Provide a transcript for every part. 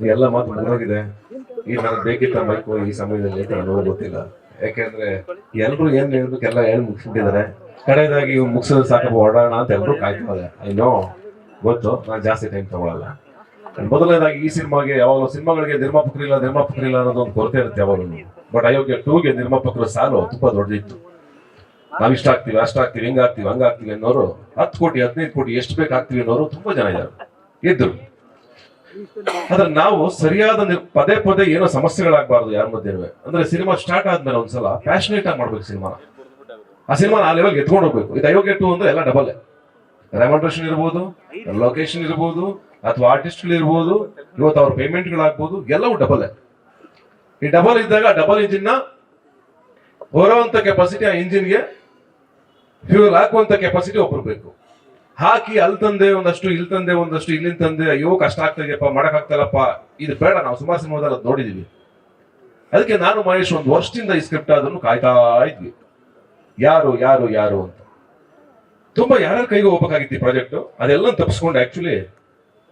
ಎಲ್ಲ ಮಾತು ಮುಗಿದೋಗಿದೆ. ಈ ನನಗೆ ಬೇಕಿತ್ತ ಬೈಕು ಈ ಸಮಯದಲ್ಲಿ ಅಂತ ಗೊತ್ತಿಲ್ಲ. ಯಾಕೆಂದ್ರೆ ಎಲ್ರು ಏನ್ ಹೇಳ್ಬೇಕೆಲ್ಲ ಹೇಳಿ ಮುಗಿಸ್ಬಿಟ್ಟಿದ್ದಾರೆ. ಕಡೆಯದಾಗಿ ಇವ್ ಮುಗಿಸಿದ್ರೆ ಸಾಕಪ್ಪ ಓಡೋಣ ಅಂತ ಎಲ್ರು ಕಾಯ್ತಾರೆ ಐ ನೋ ಗೊತ್ತು. ನಾನು ಜಾಸ್ತಿ ಟೈಮ್ ತಗೊಳಲ್ಲ. ಮೊದಲನೇದಾಗಿ ಈ ಸಿನಿಮಾಗೆ ಯಾವಾಗಲೂ ಸಿನಿಮಾಗಳಿಗೆ ನಿರ್ಮಾಪಕರಿಲ್ಲ ನಿರ್ಮಾಪಕರಿಲ್ಲ ಅನ್ನೋದು ಒಂದು ಕೊರತೆ ಇರುತ್ತೆ ಯಾವಾಗಲೂ. ಬಟ್ ಅಯೋಗ್ಯ ಟೂಗೆ ನಿರ್ಮಾಪಕರ ಸಾಲು, ತುಂಬಾ ದೊಡ್ಡದಿತ್ತು. ನಾವ್ ಇಷ್ಟ ಆಗ್ತೀವಿ, ಅಷ್ಟ ಆಗ್ತೀವಿ ಹಂಗಾಗ್ತೀವಿ ಹಂಗ ಅನ್ನೋರು ಹತ್ತು ಕೋಟಿ, ಹದಿನೈದು ಕೋಟಿ, ಎಷ್ಟು ಬೇಕಾಗ್ತೀವಿ ಅನ್ನೋರು ತುಂಬಾ ಜನ ಇದ್ದಾರೆ. ಇದ್ರು. ಆದ್ರೆ ನಾವು ಸರಿಯಾದ ಪದೇ ಪದೇ ಏನೋ ಸಮಸ್ಯೆಗಳಾಗಬಾರ್ದು ಯಾರ ಮಧ್ಯೆ ಅಂದ್ರೆ ಸಿನಿಮಾ ಸ್ಟಾರ್ಟ್ ಆದ್ಮೇಲೆ ಒಂದ್ಸಲ ಪ್ಯಾಷನೇಟ್ ಆಗಿ ಮಾಡ್ಬೇಕು ಸಿನಿಮಾ. ಆ ಸಿನಿಮಾ ಆ ಲೆವೆಲ್ ಎತ್ಕೊಂಡು ಹೋಗ್ಬೇಕು. ಇದು ಅಯೋಗ್ಯ ಟು ಅಂದ್ರೆ ಎಲ್ಲ ಡಬಲ್ ರೆಮಂಡ್ರೇಷನ್ ಇರ್ಬೋದು ಲೊಕೇಶನ್ ಇರ್ಬೋದು, ಅಥವಾ ಆರ್ಟಿಸ್ಟ್ಗಳು ಇರ್ಬೋದು, ಇವತ್ತು ಅವ್ರ ಪೇಮೆಂಟ್ಗಳಾಗ್ಬೋದು ಎಲ್ಲವೂ ಡಬಲ್ ಈ ಡಬಲ್ ಇದ್ದಾಗ ಡಬಲ್ ಇಂಜಿನ್ನ ಹೊರುವಂತ ಕೆಪಾಸಿಟಿ ಆ ಇಂಜಿನ್ಗೆ ಫ್ಯೂಲ್ ಹಾಕುವಂತ ಕೆಪಾಸಿಟಿ ಒಬ್ರು ಬೇಕು. ಹಾಕಿ ಅಲ್ಲಿ ತಂದೆ ಒಂದಷ್ಟು, ಇಲ್ಲಿ ತಂದೆ ಒಂದಷ್ಟು ಇಲ್ಲಿಂದ ತಂದೆ, ಅಯ್ಯೋ, ಕಷ್ಟ ಆಗ್ತದೆಯಪ್ಪ ಮಾಡಕ್ ಆಗ್ತಲ್ಲಪ್ಪ ಇದು ಬೇಡ, ನಾವು ಸುಮಾರು ಸಿನಿಮಾದಲ್ಲಿ ಅದು ನೋಡಿದೀವಿ. ಅದಕ್ಕೆ ನಾನು ಮಹೇಶ್ ಒಂದು ವರ್ಷದಿಂದ ಈ ಸ್ಕ್ರಿಪ್ಟ್ ಅದನ್ನು ಕಾಯ್ತಾ ಇದ್ವಿ. ಯಾರು ಯಾರು ಯಾರು ಅಂತ. ತುಂಬಾ ಯಾರ್ಯಾರ ಕೈಗೆ ಹೋಗ್ಬೇಕಾಗಿತ್ತು ಈ ಪ್ರಾಜೆಕ್ಟ್ ಅದೆಲ್ಲ ತಪ್ಪಿಸ್ಕೊಂಡು ಆಕ್ಚುಲಿ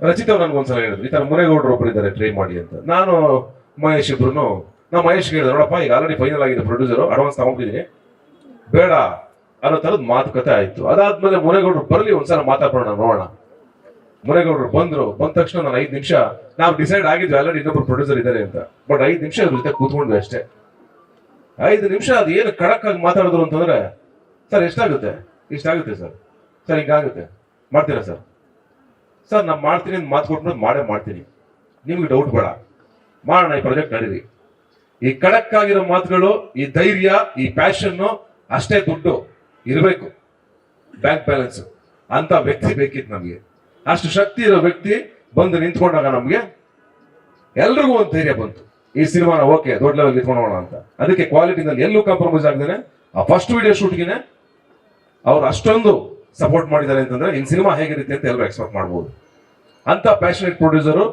ರಚಿತ್ ಅವ್ರು ನನ್ಗೊಂದ್ಸಲ ಹೇಳಿದ್ರು, ಈ ತರ ಮುರೇಗೌಡರು ಒಬ್ರು ಇದ್ದಾರೆ ಟ್ರೈ ಮಾಡಿ ಅಂತ. ನಾನು, ಮಹೇಶ್ ಇಬ್ರು ನಾ ಮಹೇಶ್ ಹೇಳಿದೆ, ನೋಡಪ್ಪ, ಈಗ ಆಲ್ರೆಡಿ ಫೈನಲ್ ಆಗಿದೆ ಪ್ರೊಡ್ಯೂಸರ್ ಅಡ್ವಾನ್ಸ್ ತಗೊಂಡಿದ್ದೀನಿ ಬೇಡ ಅನ್ನೋ ತರದ್ ಮಾತುಕತೆ ಆಯ್ತು. ಅದಾದ್ಮೇಲೆ ಮುನೇಗೌಡರು ಬರಲಿ, ಒಂದ್ಸಲ ಮಾತಾಡೋಣ ನೋಡೋಣ. ಮುನೇಗೌಡರು ಬಂದ್ರು, ಬಂದ ತಕ್ಷಣ ನಾನು ಐದು ನಿಮಿಷ, ನಾವು ಡಿಸೈಡ್ ಆಗಿದ್ವಿ ಆಲ್ರೆಡಿ ಇನ್ನೊಬ್ರು ಪ್ರೊಡ್ಯೂಸರ್ ಇದ್ದಾರೆ ಅಂತ. ಬಟ್ ಐದು ನಿಮಿಷ ಅದ್ರ ಜೊತೆ ಕೂತ್ಕೊಂಡ್ವಿ ಅಷ್ಟೇ. ಐದು ನಿಮಿಷ ಅದು ಏನು ಖಡಕ್ ಆಗಿ ಮಾತಾಡಿದ್ರು ಅಂತಂದ್ರೆ, ಸರ್, ಎಷ್ಟಾಗುತ್ತೆ? ಇಷ್ಟಾಗುತ್ತೆ, ಸರ್. ಸರ್, ಹಿಂಗಾಗುತ್ತೆ. ಮಾಡ್ತೀರಾ, ಸರ್? ಸರ್, ನಾನು ಮಾಡ್ತೀನಿ ಅಂತ ಮಾತು ಕೊಟ್ಬಿಟ್ಟು ಮಾಡೇ ಮಾಡ್ತೀನಿ. ನಿಮ್ಗೆ ಡೌಟ್ ಬೇಡ. ಮಾಡೋಣ, ಈ ಪ್ರಾಜೆಕ್ಟ್ ನಡೀರಿ. ಈ ಖಡಕ್ ಆಗಿರೋ ಮಾತುಗಳು, ಈ ಧೈರ್ಯ, ಈ ಪ್ಯಾಷನ್ನು ಅಷ್ಟೇ ದುಡ್ಡು. ಇರಬೇಕು. ಬ್ಯಾಂಕ್ ಬ್ಯಾಲೆನ್ಸ್ ಅಂತ ವ್ಯಕ್ತಿ ಬೇಕಿತ್ತು ನಮಗೆ. ಅಷ್ಟು ಶಕ್ತಿ ಇರೋ ವ್ಯಕ್ತಿ ಬಂದು ನಿಂತ್ಕೊಂಡಾಗ ನಮಗೆ ಎಲ್ರಿಗೂ ಒಂದು ಧೈರ್ಯ ಬಂತು. ಈ ಸಿನಿಮಾನ ಓಕೆ, ದೊಡ್ಡ ಲೆವೆಲ್ ನಿಂತ್ಕೊಂಡೋಣ ಅಂತ. ಅದಕ್ಕೆ ಕ್ವಾಲಿಟಿನಲ್ಲಿ ಎಲ್ಲೂ ಕಾಂಪ್ರಮೈಸ್ ಆಗದೇನೆ. ಆ ಫಸ್ಟ್ ವಿಡಿಯೋ ಶೂಟ್ಗಿನೇ ಅವ್ರು ಅಷ್ಟೊಂದು ಸಪೋರ್ಟ್ ಮಾಡಿದ್ದಾರೆ ಅಂತಂದ್ರೆ ಇನ್ ಸಿನಿಮಾ ಹೇಗಿರುತ್ತೆ ಅಂತ ಎಲ್ಲರೂ ಎಕ್ಸ್ಪೆಕ್ಟ್ ಮಾಡ್ಬೋದು. ಅಂತ ಪ್ಯಾಷನೇಟ್ ಪ್ರೊಡ್ಯೂಸರು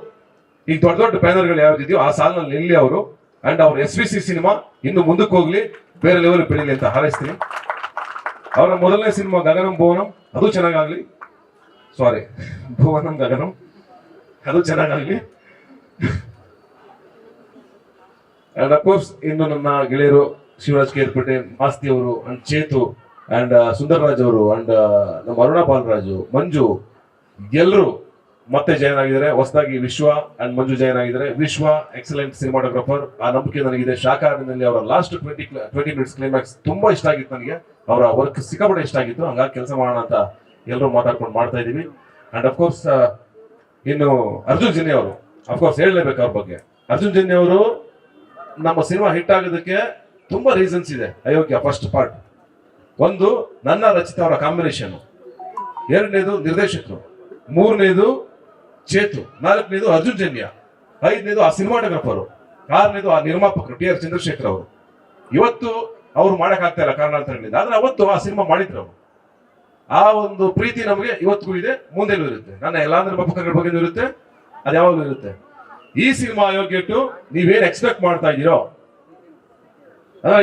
ಈಗ ದೊಡ್ಡ ದೊಡ್ಡ ಬ್ಯಾನರ್ಗಳು ಯಾವ್ದಿದೆಯೋ ಆ ಸಾಲಿನಲ್ಲಿ ನಿಲ್ಲಿ ಅವರು. ಅಂಡ್ ಅವ್ರ ಎಸ್ ವಿ ಸಿ ಸಿನಿಮಾ ಇನ್ನು ಮುಂದಕ್ಕೆ ಹೋಗ್ಲಿ, ಬೇರೆ ಲೆವೆಲ್ ಬೆಳೀಲಿ ಅಂತ ಹಾರೈಸ್ತೀನಿ. ಅವರ ಮೊದಲನೇ ಸಿನಿಮಾ ಗಗನಂ ಭುವನಂ, ಅದು ಚೆನ್ನಾಗಾಗ್ಲಿ. ಸಾರಿ ಭುವನಂ ಗಗನಂ, ಅದು ಚೆನ್ನಾಗಾಗ್ಲಿ. ಅಂಡ್ ಅಫ್ಕೋರ್ಸ್ ಇನ್ನು ನನ್ನ ಗೆಳೆಯರು ಶಿವರಾಜ್ ಕೇರ್ಪೇಟೆ ಮಾಸ್ತಿ ಅವರು ಅಂಡ್ ಚೇತು ಅಂಡ್ ಸುಂದರರಾಜ್ ಅವರು ಅಂಡ್ ನಮ್ಮ ಅರುಣ ಬಾಲರಾಜು, ಮಂಜು ಎಲ್ಲರೂ ಮತ್ತೆ ಜಾಯ್ನ್ ಆಗಿದ್ದಾರೆ. ಹೊಸದಾಗಿ ವಿಶ್ವ ಅಂಡ್ ಮಂಜು ಜಾಯ್ನ್ ಆಗಿದ್ದಾರೆ. ವಿಶ್ವ ಎಕ್ಸಲೆಂಟ್ ಸಿನಿಮಾಟೋಗ್ರಾಫರ್ ಆ ನಂಬಿಕೆ ನನಗಿದೆ. ಶಾಖಾಹಾರಿನಲ್ಲಿ ಅವರ last twenty twenty minutes climax ತುಂಬಾ ಇಷ್ಟ ಆಗಿತ್ತು ನನಗೆ. ಅವರ ವರ್ಕ್ ಸಿಕ್ಕಾಪಟ್ಟೆ ಇಷ್ಟ ಆಗಿತ್ತು. ಹಂಗಾಗಿ ಕೆಲಸ ಮಾಡೋಣ ಅಂತ ಎಲ್ಲರೂ ಮಾತಾಡ್ಕೊಂಡು ಮಾಡ್ತಾ ಇದೀವಿ ಅಂಡ್ ಅಫ್ಕೋರ್ಸ್ ಇನ್ನು ಅರ್ಜುನ್ ಜಿನ್ನಿ ಅವರು ಅಫ್ಕೋರ್ಸ್ ಹೇಳಲೇಬೇಕು ಅವ್ರ ಬಗ್ಗೆ. ಅರ್ಜುನ್ ಜಿನ್ನಿ ಅವರು ನಮ್ಮ ಸಿನಿಮಾ ಹಿಟ್ ಆಗೋದಕ್ಕೆ ತುಂಬಾ ರೀಸನ್ಸ್ ಇದೆ. ಅಯೋಗ್ಯ ಫಸ್ಟ್ ಪಾರ್ಟ್ ಒಂದು, ನನ್ನ ರಚಿತ ಅವರ ಕಾಂಬಿನೇಷನ್ ಎರಡನೇದು ನಿರ್ದೇಶಕರು. ಮೂರನೇದು ಚೇತು. ನಾಲ್ಕನೇದು ಅರ್ಜುನ್ ಜನ್ಯ. ಐದನೇದು ಆ ಸಿನಿಮಾಟೋಗ್ರಫರು ಆರನೇದು ಆ ನಿರ್ಮಾಪಕರು, ಟಿ ಆರ್ ಚಂದ್ರಶೇಖರ್ ಅವರು. ಇವತ್ತು ಅವ್ರು ಆಗ್ತಾ ಇಲ್ಲ ಕಾರಣಾಂತರಗಳಿಂದ. ಆದ್ರೆ ಅವತ್ತು ಆ ಸಿನಿಮಾ ಮಾಡಿದ್ರು ಅವರು. ಆ ಒಂದು ಪ್ರೀತಿ ನಮಗೆ ಇವತ್ತಿಗೂ ಇದೆ, ಮುಂದೆನೂ ಇರುತ್ತೆ. ನನ್ನ ಎಲ್ಲಾ ಪಕ್ಕಗಳ ಬಗ್ಗೆ ಇರುತ್ತೆ, ಅದು ಯಾವಾಗಲೂ ಇರುತ್ತೆ. ಈ ಸಿನಿಮಾ ಯೋಗ್ಯಟ್ಟು ನೀವೇನ್ ಎಕ್ಸ್ಪೆಕ್ಟ್ ಮಾಡ್ತಾ ಇದ್ದೀರೋ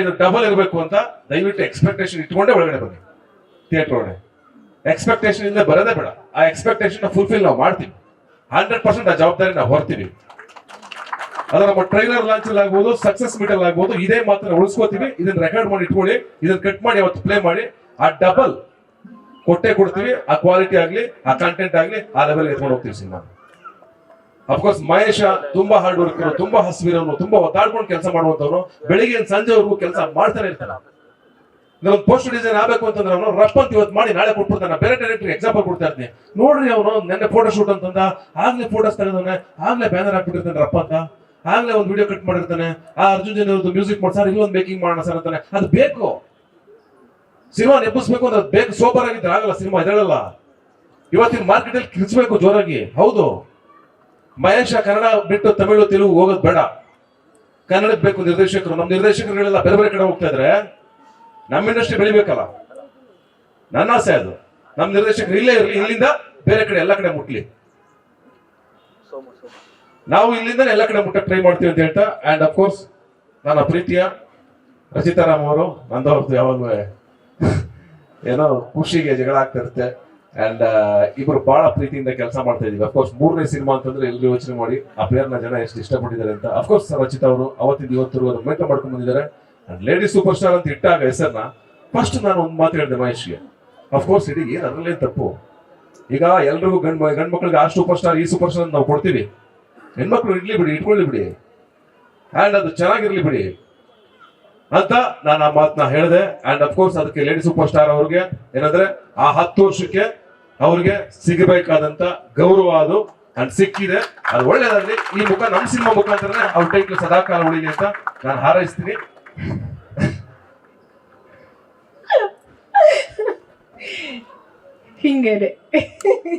ಇದು ಡಬಲ್ ಇರಬೇಕು ಅಂತ ದಯವಿಟ್ಟು ಎಕ್ಸ್ಪೆಕ್ಟೇಷನ್ ಇಟ್ಕೊಂಡೇ ಒಳಗಡೆ ಬನ್ನಿ. ಥಿಯೇಟರ್ ಒಳಗಡೆ. ಎಕ್ಸ್ಪೆಕ್ಟೇಷನ್ ಇಂದ ಬರೋದೇ ಬೇಡ. ಆ ಎಕ್ಸ್ಪೆಕ್ಟೇಷನ್ ಫುಲ್ಫಿಲ್ ನಾವು ಮಾಡ್ತೀವಿ. ಹಂಡ್ರೆಡ್ ಪರ್ಸೆಂಟ್ ಆ ಜವಾಬ್ದಾರಿ ನಾವು ಹೊರ್ತೀವಿ. ಅದು ನಮ್ಮ ಟ್ರೈಲರ್ ಲಾಂಚ್ ಅಲ್ಲಿ ಆಗ್ಬೋದು ಸಕ್ಸಸ್ ಮೀಟ್ ಅಲ್ಲಿ ಆಗ್ಬೋದು, ಇದೇ ಮಾತ್ರ ಉಳಿಸ್ಕೋತೀವಿ. ಇದನ್ನ ರೆಕಾರ್ಡ್ ಮಾಡಿ ಇಟ್ಕೊಳ್ಳಿ, ಇದನ್ನ ಕಟ್ ಮಾಡಿ ಅವತ್ತು ಪ್ಲೇ ಮಾಡಿ. ಆ ಡಬಲ್ ಕೊಟ್ಟೆ ಕೊಡ್ತೀವಿ, ಆ ಕ್ವಾಲಿಟಿ ಆಗ್ಲಿ, ಆ ಕಂಟೆಂಟ್ ಆಗ್ಲಿ, ಆ ಲೆವೆಲ್ ಎತ್ಕೊಂಡು ಹೋಗ್ತೀವಿ ಸಿನಿಮಾ ಅಫ್ಕೋರ್ಸ್ ಮಹೇಶ ತುಂಬಾ ಹಾರ್ಡ್ ವರ್ಕರ್ ತುಂಬಾ ಹಸಿವಿರೋನು ತುಂಬಾ ಒದ್ದಾಡ್ಕೊಂಡು ಕೆಲಸ ಮಾಡುವಂತವ್ರು ಬೆಳಿಗ್ಗೆ ಸಂಜೆವರೆಗೂ ಕೆಲಸ ಮಾಡ್ತಾನೆ ಇರ್ತಾನೆ. ಒಂದು ಪೋಸ್ಟ್ ಡಿಸೈನ್ ಆಗ್ಬೇಕು ಅಂತಂದ್ರೆ ಅವನು ರಫ್ ಅಂತ ಇವತ್ತು ಮಾಡಿ ನಾಳೆ ಕೊಟ್ಬಿಡ್ತಾನೆ. ಬೇರೆ ಡೈರೆಕ್ಟರ್ ಎಕ್ಸಾಂಪಲ್ ಕೊಡ್ತಾ ಇರ್ತೀನಿ ನೋಡ್ರಿ ಅವನು, ನೆನ್ನೆ ಫೋಟೋ ಶೂಟ್ ಅಂತಂದ, ಆಗ್ಲೇ ಫೋಟೋಸ್ ತೆಗೆದವನೆ, ಆಗ್ಲೇ ಬ್ಯಾನರ್ ಹಾಕ್ಬಿಟ್ಟಿರ್ತಾನೆ ರಪ್ಪ ಅಂತ. ಆಗ್ಲೇ ಒಂದು ವಿಡಿಯೋ ಕಟ್ ಮಾಡಿರ್ತಾನೆ. ಆ ಅರ್ಜುನ್ ಜನ ಮ್ಯೂಸಿಕ್ ಮಾಡಿ ಇಲ್ಲಿ ಒಂದು ಮೇಕಿಂಗ್ ಮಾಡೋಣ ಸರ್ ಅಂತಾನೆ. ಅದು ಬೇಕು. ಸಿನಿಮಾ ನೆಪ್ಪಿಸ್ಬೇಕು ಅಂದ್ರೆ ಅದು ಬೇಕು. ಸೋಬರ್ ಆಗಿದ್ರೆ ಆಗಲ್ಲ ಸಿನಿಮಾ ಇದರಲ್ಲ ಇವತ್ತಿನ ಮಾರ್ಕೆಟ್ ಅಲ್ಲಿ ಕಿಳಿಸ್ಬೇಕು ಜೋರಾಗಿ. ಹೌದು. ಮಹೇಶ ಕನ್ನಡ ಬಿಟ್ಟು ತಮಿಳು, ತೆಲುಗು ಹೋಗೋದು ಬೇಡ. ಕನ್ನಡಕ್ಕೆ ಬೇಕು ನಿರ್ದೇಶಕರು. ನಮ್ಮ ನಿರ್ದೇಶಕರುಗಳೆಲ್ಲ ಬೇರೆ ಬೇರೆ ಕಡೆ ಹೋಗ್ತಾ ಇದ್ರೆ ನಮ್ಮ ಇಂಡಸ್ಟ್ರಿ ಬೆಳಿಬೇಕಲ್ಲ. ನನ್ನ ಆಸೆ ಅದು. ನಮ್ಮ ನಿರ್ದೇಶಕರು ಇಲ್ಲೇ ಇರಲಿ, ಇಲ್ಲಿಂದ ಬೇರೆ ಕಡೆ, ಎಲ್ಲ ಕಡೆ ಮುಟ್ಲಿ. ನಾವು ಇಲ್ಲಿಂದ ಎಲ್ಲ ಕಡೆ ಮುಟ್ಟಕ್ಕೆ ಟ್ರೈ ಮಾಡ್ತೀವಿ ಅಂತ ಹೇಳ್ತಾ ಅಂಡ್ ಅಫ್ಕೋರ್ಸ್ ನನ್ನ ಪ್ರೀತಿಯ ರಚಿತಾರಾಮ್ ಅವರು, ನಂದವ್ರದ್ದು ಯಾವಾಗಲೂ ಏನೋ ಖುಷಿಗೆ ಜಗಳ ಆಗ್ತಾ ಇರುತ್ತೆ. ಅಂಡ್ ಇಬ್ರು ಬಹಳ ಪ್ರೀತಿಯಿಂದ ಕೆಲಸ ಮಾಡ್ತಾ ಇದೀವಿ ಅಫ್ಕೋರ್ಸ್ ಮೂರನೇ ಸಿನಿಮಾ ಅಂತಂದ್ರೆ ಎಲ್ಲರೂ ಯೋಚನೆ ಮಾಡಿ, ಆ ಪ್ಲೇಯರ್ನ ಜನ ಎಷ್ಟು ಇಷ್ಟಪಟ್ಟಿದ್ದಾರೆ ಅಂತ. ಅಫ್ಕೋರ್ಸ್ ರಚಿತಾ ಅವರು ಅವತ್ತಿಂದ ಇವತ್ತು ಅದು ಮೇಂಟೈನ್ ಮಾಡ್ಕೊಂಡು ಬಂದಿದ್ದಾರೆ. ಅಂಡ್ ಲೇಡಿ ಸೂಪರ್ ಸ್ಟಾರ್ ಅಂತ ಇಟ್ಟಾಗ ಹೆಸರನ್ನ ಫಸ್ಟ್ ನಾನು ಒಂದು ಮಾತು ಹೇಳಿದೆ ಮಹೇಶ್ಗೆ. ಅಫ್ಕೋರ್ಸ್ ಇಡೀ ಏನು ತಪ್ಪು? ಈಗ ಎಲ್ರಿಗೂ ಗಂಡ್ ಗಂಡ್ ಮಕ್ಕಳಿಗೆ ಆ ಸೂಪರ್ ಸ್ಟಾರ್ ಈ ಸೂಪರ್ ಸ್ಟಾರ್ ನಾವು ಕೊಡ್ತೀವಿ. ಹೆಣ್ಮಕ್ಳು ಇರ್ಲಿ ಬಿಡಿ, ಇಟ್ಕೊಳ್ಳಿ ಬಿಡಿ. ಆ್ಯಂಡ್ ಅದು ಚೆನ್ನಾಗಿರ್ಲಿ ಬಿಡಿ. ಅಂತ ನಾನು ಆ ಮಾತನ್ನ ಹೇಳಿದೆ. ಅಂಡ್ ಅಫ್ಕೋರ್ಸ್ ಅದಕ್ಕೆ ಲೇಡಿ ಸೂಪರ್ ಸ್ಟಾರ್ ಅವ್ರಿಗೆ ಏನಂದ್ರೆ ಆ ಹತ್ತು ವರ್ಷಕ್ಕೆ ಅವ್ರಿಗೆ ಸಿಗಬೇಕಾದಂತ ಗೌರವ ಅದು ಅಂಡ್ ಸಿಕ್ಕಿದೆ. ಅದು ಒಳ್ಳೇದಾಗ್ಲಿ. ಈ ಮುಖ ನಮ್ಮ ಸಿನಿಮಾ ಮುಖಾಂತರನೇ ಅವ್ರ ಟೈಟ್ಲು ಸದಾಕಾಲ ಉಳಿಲಿ ಅಂತ ನಾನು ಹಾರೈಸ್ತೀನಿ. ಹಿಂಗೇನೆ.